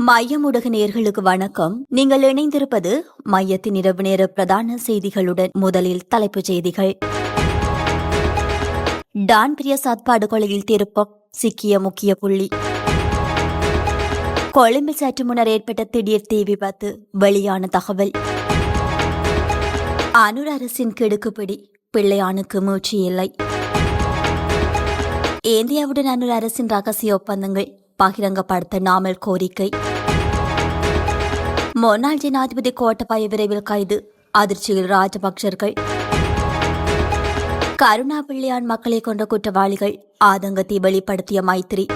மையம் நேர்களுக்கு வணக்கம். நீங்கள் இணைந்திருப்பது மையத்தின் இரவு நேர பிரதான செய்திகளுடன் முதலில் தலைப்புச் செய்திகள். டான் பிரியசாத் படுகொலையில் திருப்பம் சிக்கிய முக்கிய புள்ளி. கொழும்பில் சற்று முன்னர் ஏற்பட்ட திடீர் தீ விபத்து வெளியான தகவல். அனுர் அரசின் கெடுக்குப்பிடி பிள்ளையானுக்கு மூச்சு இல்லை. இந்தியாவுடன் அனுர் அரசின் ரகசிய ஒப்பந்தங்கள். பகிரங்கப்படுத்த நாமல் கோரிக்கை. முன்னாள் ஜனாதிபதி கோட்டபாய விரைவில் கைது. அதிர்ச்சியில் ராஜபக்சர்கள் கருணா பிள்ளையான் மக்களை கொண்ட குற்றவாளிகள் ஆதங்கத்தை வெளிப்படுத்திய மைத்திரி.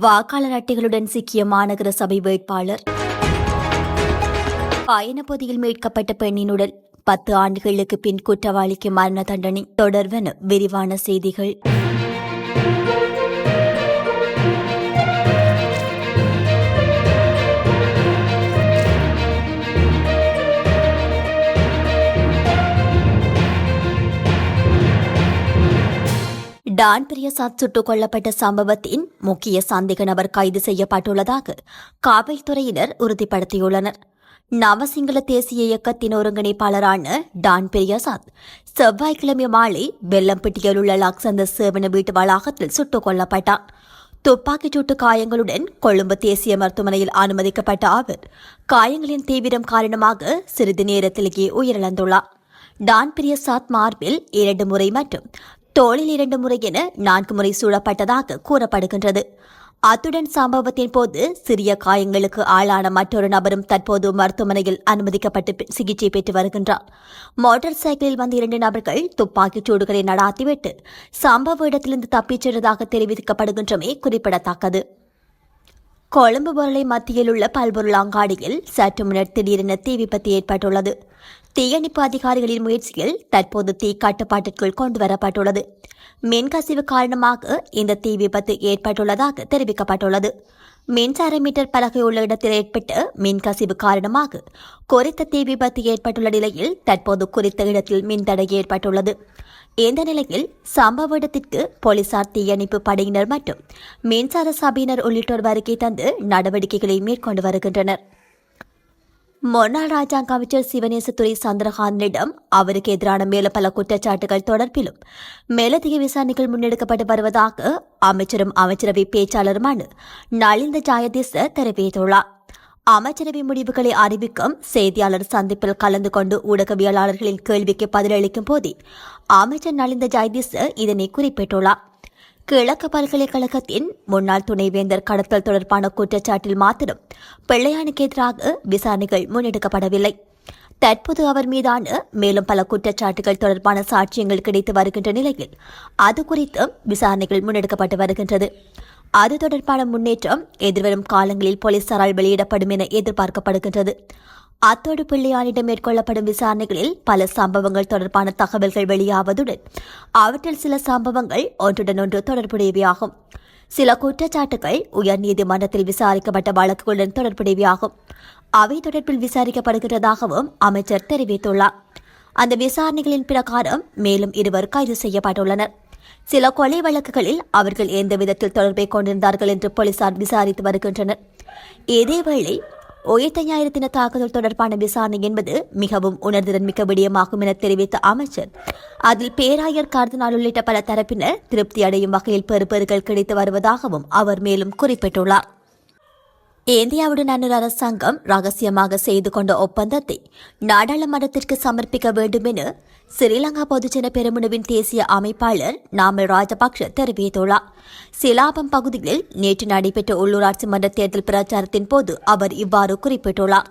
வாக்காளர் அட்டைகளுடன் சிக்கிய மாநகர சபை வேட்பாளர். பயணப்பகுதியில் மீட்கப்பட்ட பெண்ணின் உடல் பத்து ஆண்டுகளுக்கு பின் குற்றவாளிக்கு மரண தண்டனை தொடர்வன விரிவான செய்திகள். டான் பிரியசாத் சுட்டுக் கொல்லப்பட்ட சம்பவத்தின் முக்கிய சந்தேக நபர் கைது செய்யப்பட்டுள்ளதாக காவல்துறையினர் உறுதிப்படுத்தியுள்ளனர். நவசிங்கள தேசிய இயக்கத்தின் ஒருங்கிணைப்பாளரான டான் பிரியசாத் செவ்வாய்க்கிழமை மாலை வெள்ளம்பட்டியில் உள்ள லக்சந்த சேவன வீட்டு வளாகத்தில் சுட்டுக் கொல்லப்பட்டார். துப்பாக்கிச் சூட்டு காயங்களுடன் கொழும்பு தேசிய மருத்துவமனையில் அனுமதிக்கப்பட்ட அவர் காயங்களின் தீவிரம் காரணமாக சிறிது நேரத்திலேயே உயிரிழந்துள்ளார். டான் பிரியசாத் மார்பில் இரண்டு முறை மற்றும் தோளில் இரண்டு முறை என நான்கு முறை சூழப்பட்டதாக கூறப்படுகின்றது. அத்துடன் சம்பவத்தின் போது சிறிய காயங்களுக்கு ஆளான மற்றொரு நபரும் தற்போது மருத்துவமனையில் அனுமதிக்கப்பட்டு சிகிச்சை பெற்று வருகின்றார். மோட்டார் சைக்கிளில் வந்த இரண்டு நபர்கள் துப்பாக்கிச் சூடுகளை நடாத்திவிட்டு சம்பவ இடத்திலிருந்து தப்பிச் சென்றதாக தெரிவிக்கப்படுகின்றமே குறிப்பிடத்தக்கது. கொழும்பு பொருளை மத்தியில் உள்ள பல்பொருள் அங்காடியில் சற்று முன்னர் திடீரென தீ விபத்து ஏற்பட்டுள்ளது. தீயணைப்பு அதிகாரிகளின் முயற்சியில் தற்போது தீ கட்டுப்பாட்டிற்குள் கொண்டுவரப்பட்டுள்ளது. மின்கசிவு காரணமாக இந்த தீ விபத்து ஏற்பட்டுள்ளதாக தெரிவிக்கப்பட்டுள்ளது. மின்சார மீட்டர் பலகை உள்ள இடத்தில் ஏற்பட்ட மின்கசிவு காரணமாக குறித்த தீ விபத்து ஏற்பட்டுள்ள நிலையில் தற்போது குறித்த இடத்தில் மின்தடை ஏற்பட்டுள்ளது. இந்த நிலையில் சம்பவ இடத்திற்கு போலீசார் தீயணைப்பு படையினர் மற்றும் மின்சார சபையினர் உள்ளிட்டோர் வருகை தந்து நடவடிக்கைகளை மேற்கொண்டு வருகின்றனர். முன்னாள் ராஜாங்க அமைச்சர் சிவநேசத்துறை சந்திரகாந்தனிடம் அவருக்கு எதிரான மேலும் பல குற்றச்சாட்டுகள் தொடர்பிலும் மேலதிக விசாரணைகள் முன்னெடுக்கப்பட்டு வருவதாக அமைச்சரும் அமைச்சரவை பேச்சாளருமான நளிந்த ஜாயதேச தெரிவித்துள்ளார். அமைச்சரவை முடிவுகளை அறிவிக்கும் செய்தியாளர் சந்திப்பில் கலந்து கொண்டு ஊடகவியலாளர்களின் கேள்விக்கு பதிலளிக்கும் போதே அமைச்சர் நலிந்த ஜாயதீஸ் இதனை குறிப்பிட்டுள்ளார். கிழக்கு பல்கலைக்கழகத்தின் முன்னாள் துணைவேந்தர் கடத்தல் தொடர்பான குற்றச்சாட்டில் மாத்திரம் பிள்ளையானுக்கு எதிராக விசாரணைகள் முன்னெடுக்கப்படவில்லை. தற்போது அவர் மீதான மேலும் பல குற்றச்சாட்டுகள் தொடர்பான சாட்சியங்கள் கிடைத்து வருகின்ற நிலையில் அது குறித்து விசாரணைகள் முன்னெடுக்கப்பட்டு வருகின்றது. அது தொடர்பான முன்னேற்றம் எதிர்வரும் காலங்களில் போலீசாரால் வெளியிடப்படும் என எதிர்பார்க்கப்படுகின்றது. அத்தோடு பிள்ளையானிடம் மேற்கொள்ளப்படும் விசாரணைகளில் பல சம்பவங்கள் தொடர்பான தகவல்கள் வெளியாவதுடன் அவற்றில் சில சம்பவங்கள் ஒன்றுடன் ஒன்று தொடர்புடையவையாகும். சில குற்றச்சாட்டுகள் உயர்நீதிமன்றத்தில் விசாரிக்கப்பட்ட வழக்குகளுடன் தொடர்புடையவையாகும். அவை தொடர்பில் விசாரிக்கப்படுகிறதாகவும் அமைச்சர் தெரிவித்துள்ளார். அந்த விசாரணைகளின் பிரகாரம் மேலும் இருவர் கைது செய்யப்பட்டுள்ளனர். சில கொலை வழக்குகளில் அவர்கள் எந்த விதத்தில் தொடர்பை கொண்டிருந்தார்கள் என்று போலீசார் விசாரித்து வருகின்றனர். இதேவேளை உயிர்த்த தாக்குதல் தொடர்பான விசாரணை என்பது மிகவும் உணர்திறன் மிக்க விடயமாகும் என தெரிவித்த அமைச்சர். அதில் பேராயர் கார்தினால் உள்ளிட்ட பல தரப்பினர் திருப்தி அடையும் வகையில் பெறுபேறுகள் கிடைத்து வருவதாகவும் அவர் மேலும் குறிப்பிட்டுள்ளார். இந்தியாவுடன் அரசாங்கம் ரகசியமாக செய்து கொண்ட ஒப்பந்தத்தை நாடாளுமன்றத்திற்கு சமர்ப்பிக்க வேண்டும் என ஸ்ரீலங்கா பொதுஜன பெருமனுவின் தேசிய அமைப்பாளர் நாமல் ராஜபக்ஷ தெரிவித்துள்ளார். சிலாபம் பகுதியில் நேற்று நடைபெற்ற உள்ளூராட்சி மன்ற தேர்தல் பிரச்சாரத்தின் போது அவர் இவ்வாறு குறிப்பிட்டுள்ளார்.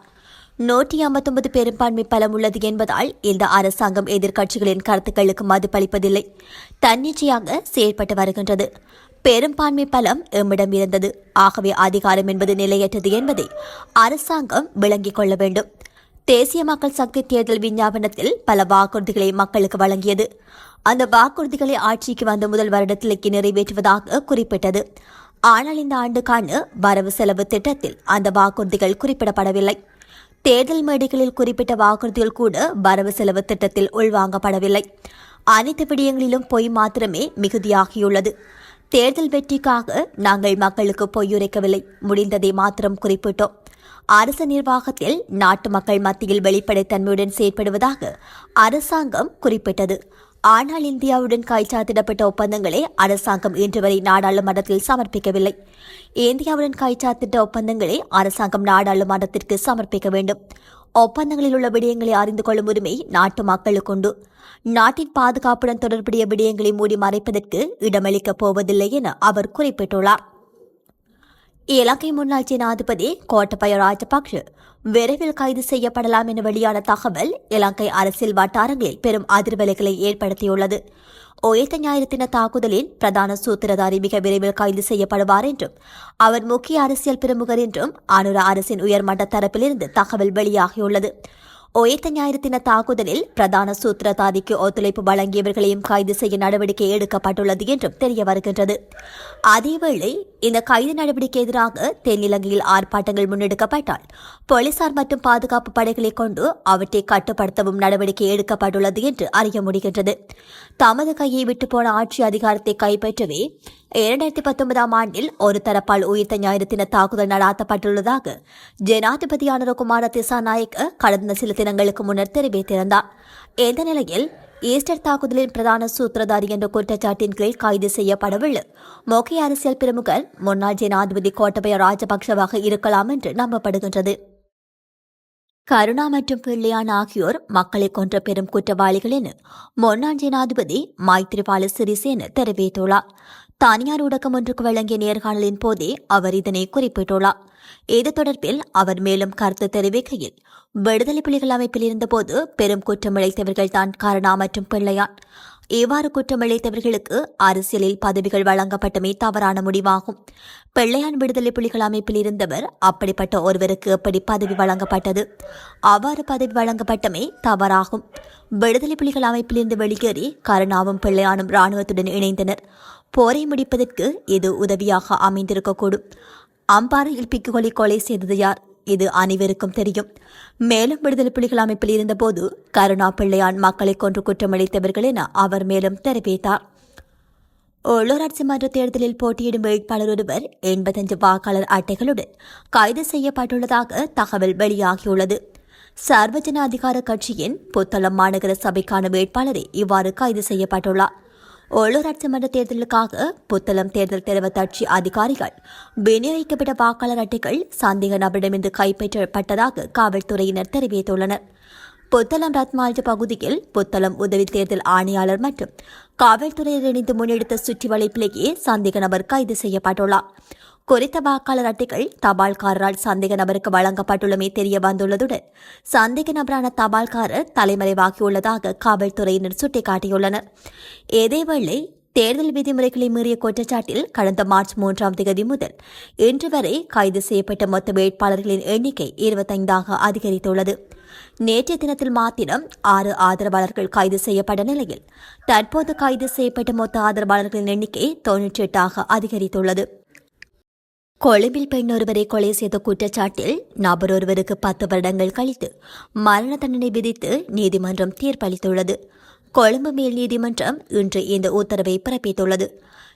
நூற்றி ஐம்பத்தொன்பது பெரும்பான்மை பலம் உள்ளது என்பதால் இந்த அரசாங்கம் எதிர்க்கட்சிகளின் கருத்துக்களுக்கு மதிப்பளிப்பதில்லை. தன்னிச்சையாக செயல்பட்டு வருகின்றது. பெரும்பான்மை பலம் எம்மிடம் இருந்தது. ஆகவே அதிகாரம் என்பது நிலையற்றது என்பதை அரசாங்கம் விளங்கிக் கொள்ள வேண்டும். தேசிய மக்கள் சக்தி தேர்தல் விஞ்ஞாபனத்தில் பல வாக்குறுதிகளை மக்களுக்கு வழங்கியது. அந்த வாக்குறுதிகளை ஆட்சிக்கு வந்த முதல் வருடத்திலேக்கு நிறைவேற்றுவதாக குறிப்பிட்டது. ஆனால் இந்த ஆண்டுக்கான வரவு செலவு திட்டத்தில் அந்த வாக்குறுதிகள் குறிப்பிடப்படவில்லை. தேர்தல் மேடைகளில் குறிப்பிட்ட வாக்குறுதிகள் கூட வரவு செலவு திட்டத்தில் உள்வாங்கப்படவில்லை. அனைத்து விடயங்களிலும் பொய் மாத்திரமே மிகுதியாகியுள்ளது. தேர்தல் வெற்றிக்காக நாங்கள் மக்களுக்கு பொய்யுரைக்கவில்லை முடிந்ததை மாத்திரம் குறிப்பிட்டோம். அரசு நிர்வாகத்தில் நாட்டு மக்கள் மத்தியில் வெளிப்படைத்தன்மையுடன் செயற்படுவதாக அரசாங்கம் குறிப்பிட்டது. ஆனால் இந்தியாவுடன் கைச்சாத்திடப்பட்ட ஒப்பந்தங்களை அரசாங்கம் இன்று வரை நாடாளுமன்றத்தில் சமர்ப்பிக்கவில்லை. இந்தியாவுடன் கைச்சாத்திட்ட ஒப்பந்தங்களை அரசாங்கம் நாடாளுமன்றத்திற்கு சமர்ப்பிக்க வேண்டும். ஒப்பந்தங்களில் உள்ள விடயங்களை அறிந்து கொள்ளும் உரிமை நாட்டு மக்களுக்கு உண்டு. நாட்டின் பாதுகாப்புடன் தொடர்புடைய விடயங்களை மூடி மறைப்பதற்கு இடமளிக்கப் போவதில்லை என அவர் குறிப்பிட்டுள்ளார். இலங்கை முன்னாள் ஜனாதிபதி கோட்டபய ராஜபக்ஷ விரைவில் கைது செய்யப்படலாம் என வெளியான தகவல் இலங்கை அரசியல் வட்டாரங்களில் பெரும் அதிர்வலைகளை ஏற்படுத்தியுள்ளது. உயர்த்த ஞாயிறு தின தாக்குதலில் பிரதான சூத்திரதாரி மிக விரைவில் கைது செய்யப்படுவார் என்றும் அவர் முக்கிய அரசியல் பிரமுகர் என்றும் அனுர அரசின் உயர்மட்ட தரப்பிலிருந்து தகவல் வெளியாகியுள்ளது. உயர்த்த ஞாயிறு தின தாக்குதலில் பிரதான சூத்திரதாரிக்கு ஒத்துழைப்பு வழங்கியவர்களையும் கைது செய்ய நடவடிக்கை எடுக்கப்பட்டுள்ளது என்றும் தெரிய வருகின்றது. அதேவேளை இந்த கைது நடவடிக்கை எதிராக தென்னிலங்கையில் ஆர்ப்பாட்டங்கள் முன்னெடுக்கப்பட்டால் போலீசார் மற்றும் பாதுகாப்பு படைகளை கொண்டு அவற்றை கட்டுப்படுத்தவும் நடவடிக்கை எடுக்கப்பட்டுள்ளது என்று அறிய முடிகின்றது. தமது கையை விட்டு போன ஆட்சி அதிகாரத்தை கைப்பற்றவே இரண்டாயிரத்தி பத்தொன்பதாம் ஆண்டில் ஒரு தரப்பால் உயிர்த்த ஞாயிறு தின தாக்குதல் நடாத்தப்பட்டுள்ளதாக ஜனாதிபதியான குமார திசாநாயக் கடந்த சில தினங்களுக்கு முன்னர் தெரிவித்திருந்தார். இந்த நிலையில் ஈஸ்டர் தாக்குதலின் பிரதான சூத்திரதாரி என்ற குற்றச்சாட்டின் கீழ் கைது செய்யப்படவில்லை. முக்கிய அரசியல் பிரமுகர் முன்னாள் ஜனாதிபதி கோட்டபய ராஜபக்சவாக இருக்கலாம் என்று நம்பப்படுகின்றது. கருணா மற்றும் பிள்ளையான் ஆகியோர் மக்களை கொன்ற பெரும் குற்றவாளிகள் என முன்னாள் ஜனாதிபதி மைத்ரிபால சிறிசேன தெரிவித்துள்ளார். தனியார் ஊடகம் ஒன்றுக்கு வழங்கிய நேர்காணலின் போதே அவர் இதனை குறிப்பிட்டுள்ளார். இது தொடர்பில் அவர் மேலும் கருத்து தெரிவிக்கையில் விடுதலை புலிகள் அமைப்பில் இருந்தபோது பெரும் குற்றமிழைத்தவர்கள் தான் காரணா மற்றும் பிள்ளையான் இவ்வாறு குற்றமிழைத்தவர்களுக்கு அரசியலில் பதவிகள் வழங்கப்பட்டமே தவறான முடிவாகும். பிள்ளையான் விடுதலை புலிகள் அமைப்பில் இருந்தவர் அப்படிப்பட்ட ஒருவருக்கு எப்படி பதவி வழங்கப்பட்டது? அவ்வாறு பதவி வழங்கப்பட்டமே தவறாகும். விடுதலை புலிகள் அமைப்பிலிருந்து வெளியேறி கருணாவும் பிள்ளையானும் ராணுவத்துடன் இணைந்தனர். போரை முடிப்பதற்கு இது உதவியாக அமைந்திருக்கக்கூடும். அம்பாறையில் பிக்குகொலை கொலை செய்தது யார்? இது அனைவருக்கும் தெரியும். மேலும் விடுதலை புலிகள் அமைப்பில் இருந்தபோது கருணா பிள்ளையான் மக்களை கொன்று குற்றமளித்தவர்கள் என அவர் மேலும் தெரிவித்தார். உள்ளூராட்சி மன்ற தேர்தலில் போட்டியிடும் வேட்பாளர் ஒருவர் எண்பத்தஞ்சு வாக்காளர் அட்டைகளுடன் கைது செய்யப்பட்டுள்ளதாக தகவல் வெளியாகியுள்ளது. சர்வஜன அதிகார கட்சியின் புத்தளம் மாநகர சபைக்கான வேட்பாளரே இவ்வாறு கைது செய்யப்பட்டுள்ளார். உள்ளூராட்சி மன்ற தேர்தலுக்காக புத்தளம் தேர்தல் தெரிவ அதிகாரிகள் விநியோகிக்கப்பட்ட வாக்காளர் அட்டைகள் சந்தேக நபரிடமிருந்து கைப்பற்றப்பட்டதாக காவல்துறையினர் தெரிவித்துள்ளனர். புத்தளம் ரத்மால்ஜ பகுதியில் புத்தளம் உதவி தேர்தல் ஆணையாளர் மற்றும் காவல்துறையினர் இணைந்து முன்னெடுத்த சுற்றி வளைப்பிலேயே சந்தேக நபர் கைது செய்யப்பட்டுள்ளார். குறித்த வாக்காளர் அட்டைகள் தபால்காரரால் சந்தேக நபருக்கு வழங்கப்பட்டுள்ளமே தெரிய வந்துள்ளதுடன் சந்தேக நபரான தபால்காரர் தலைமறைவாகியுள்ளதாக காவல்துறையினர் சுட்டிக்காட்டியுள்ளனர். இதேவேளை தேர்தல் விதிமுறைகளை மீறிய குற்றச்சாட்டில் கடந்த மார்ச் மூன்றாம் தேதி முதல் இன்று வரை கைது செய்யப்பட்ட மொத்த வேட்பாளர்களின் எண்ணிக்கை இருபத்தைந்தாக அதிகரித்துள்ளது. நேற்றைய தினத்தில் மாத்திரம் ஆறு ஆதரவாளர்கள் கைது செய்யப்பட்ட நிலையில் தற்போது கைது செய்யப்பட்ட மொத்த ஆதரவாளர்களின் எண்ணிக்கை தொன்னூற்றி எட்டாக அதிகரித்துள்ளது. கொழும்பில் பெண் ஒருவரை கொலை செய்த குற்றச்சாட்டில் நபர் ஒருவருக்கு பத்து வருடங்கள் கழித்து மரண தண்டனை விதித்து நீதிமன்றம் தீர்ப்பளித்துள்ளது. கொழும்பு மேல் நீதிமன்றம் இன்று இந்த உத்தரவை பிறப்பித்துள்ளது.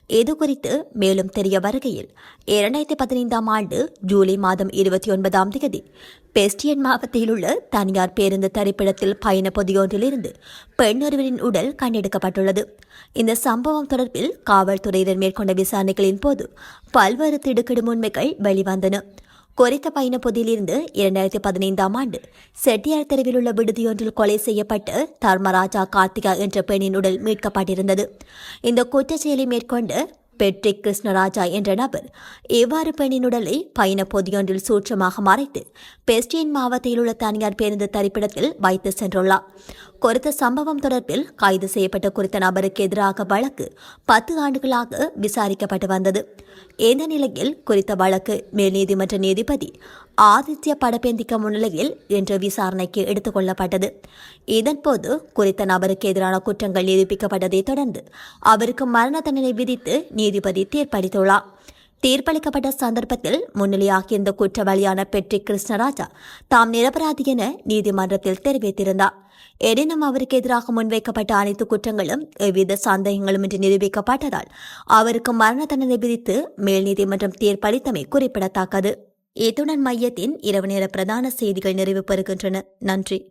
இது குறித்து மேலும் தெரிய வருகையில் இரண்டாயிரத்தி பதினைந்தாம் ஆண்டு ஜூலை மாதம் இருபத்தி ஒன்பதாம் தேதி பெஸ்டியன் மாவட்டத்தில் உள்ள தனியார் பேருந்து தரிப்பிடத்தில் பயண பொதியொன்றிலிருந்து பெண் ஒருவரின் உடல் கண்டெடுக்கப்பட்டுள்ளது. இந்த சம்பவம் தொடர்பில் காவல்துறையினர் மேற்கொண்ட விசாரணைகளின் போது பல்வேறு திடுக்கிடும் உண்மைகள் வெளிவந்தன. குறித்த பயண பொதியிலிருந்து இரண்டாயிரத்தி பதினைந்தாம் ஆண்டு செட்டியார் தெருவில் உள்ள விடுதியொன்றில் கொலை செய்யப்பட்டு தர்மராஜா கார்த்திகா என்ற பெண்ணின் உடல் மீட்கப்பட்டிருந்தது. இந்த குற்றச்செயலை மேற்கொண்டு பெட்ரிக் கிருஷ்ணராஜா என்ற நபர் இவ்வாறு பெண்ணின் உடலை பயண பொதியொன்றில் சூட்சமாக மறைத்து பெஸ்டியன் மாவட்டத்தில் உள்ள தனியார் பேருந்து தரிப்பிடத்தில் வைத்து சென்றுள்ளார். குறித்த சம்பவம் தொடர்பில் கைது செய்யப்பட்ட குறித்த நபருக்கு எதிராக வழக்கு பத்து ஆண்டுகளாக விசாரிக்கப்பட்டு வந்தது. இந்த நிலையில் குறித்த வழக்கு மேல் நீதிமன்ற நீதிபதி ஆதித்ய படப்பேந்திக்க முன்னிலையில் இன்று விசாரணைக்கு எடுத்துக் கொள்ளப்பட்டது. இதன்போது குறித்த நபருக்கு எதிரான குற்றங்கள் நிரூபிக்கப்பட்டதைத் தொடர்ந்து அவருக்கு மரண தண்டனை விதித்து நீதிபதி தீர்ப்பளித்துள்ளார். தீர்ப்பளிக்கப்பட்ட சந்தர்ப்பத்தில் முன்னிலையாகியிருந்த குற்றவாளியான பெட்ரி கிருஷ்ணராஜா தாம் நிரபராதி என நீதிமன்றத்தில் தெரிவித்திருந்தார். எனினும் அவருக்கு எதிராக முன்வைக்கப்பட்ட அனைத்து குற்றங்களும் எவ்வித சந்தேகங்களும் இன்றி நிரூபிக்கப்பட்டதால் அவருக்கு மரண தண்டனை விதித்து மேல் நீதிமன்றம் தீர்ப்பளித்தமை குறிப்பிடத்தக்கது. இத்துடன் மையத்தின் இரவு நேர பிரதான செய்திகள் நிறைவு பெறுகின்றன. நன்றி.